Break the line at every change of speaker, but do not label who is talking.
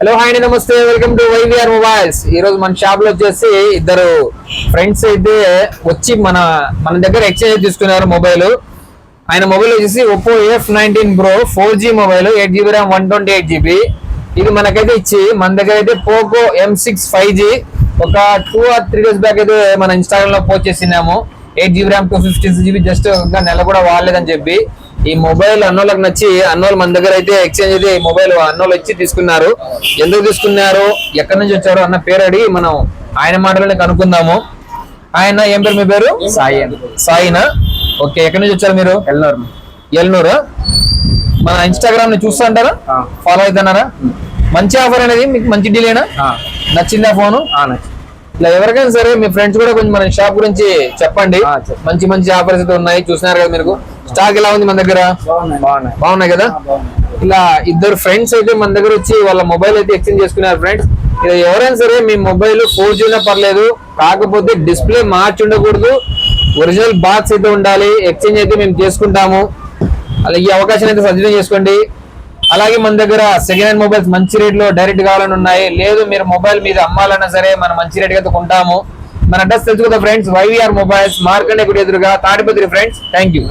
Hello hi అండి నమస్తే. Welcome to YVR mobiles. ఈ రోజు మన షాప్లో వచ్చేసి ఇద్దరు ఫ్రెండ్స్ అయితే వచ్చి మన మన దగ్గర ఎక్స్చేంజ్ తీసుకున్నారు మొబైల్. ఆయన మొబైల్ వచ్చేసి Oppo F nineteen pro four G mobile eight GB RAM one twenty eight GB ఇది మనకైతే ఇచ్చి మన దగ్గర అయితే Poco M six five G ఒక two or three days back అయితే మన ఇన్స్టాగ్రామ్లో పోస్ట్ చేసినాము eight GB RAM two fifty GB just ఇంకా నెల కూడా వాడలేదని చెప్పి. ఈ మొబైల్ అన్నోళ్ళకి నచ్చి అన్నోళ్ళు మన దగ్గర అయితే ఎక్స్చేంజ్ అయితే ఈ మొబైల్ అన్నోళ్ళు వచ్చి తీసుకున్నారు. ఎందుకు తీసుకున్నారు? ఎక్కడి నుంచి వచ్చారు అన్న పేరు అడిగి మనం ఆయన మాటలోనే కనుక్కుందాము. ఆయన ఏం పేరు మీ పేరు?
సాయి.
సాయినా? ఓకే ఎక్కడి నుంచి వచ్చారు మీరు?
ఎల్నూరు.
ఎల్నూరు? మన ఇన్స్టాగ్రామ్ని చూస్తుంటారా. ఫాలో అవుతున్నారా మంచి ఆఫర్ అనేది మీకు మంచి డీలేనా నచ్చిందా ఫోను ఇలా ఎవరికైనా సరే మీ ఫ్రెండ్స్ కూడా కొంచెం మన షాప్ గురించి చెప్పండి. మంచి మంచి ఆఫర్స్ అయితే ఉన్నాయి. చూసినారు కదా మీరు? స్టాక్ ఎలా ఉంది మన దగ్గర?
బాగున్నాయి.
బాగున్నాయి. కదా? ఇలా ఇద్దరు ఫ్రెండ్స్ అయితే మన దగ్గర వచ్చి వాళ్ళ మొబైల్ అయితే ఎక్స్చేంజ్ చేసుకున్నారు ఫ్రెండ్స్ ఇలా ఎవరైనా సరే మీ మొబైల్ ఫోర్ జీనా పర్లేదు. కాకపోతే డిస్ప్లే మార్చి ఉండకూడదు. ఒరిజినల్ బాక్స్ అయితే ఉండాలి. ఎక్స్చేంజ్ అయితే మేము చేసుకుంటాము. అలా ఈ అవకాశం అయితే సద్వినియోగం చేసుకోండి. అలాగే మన దగ్గర సెకండ్ హ్యాండ్ మొబైల్స్ మంచి రేట్లో డైరెక్ట్ కావాలని ఉన్నాయి. లేదు మీరు మొబైల్ మీద అమ్మాలన్నా సరే మనం మంచి రేట్ అయితే కొంటాము. మన అడ్రస్ తెలుసు ఫ్రెండ్స్ వైవిఆర్ మొబైల్స్ మార్కెట్ ఎదురుగా తాడిపత్రి ఫ్రెండ్స్ థ్యాంక్ యూ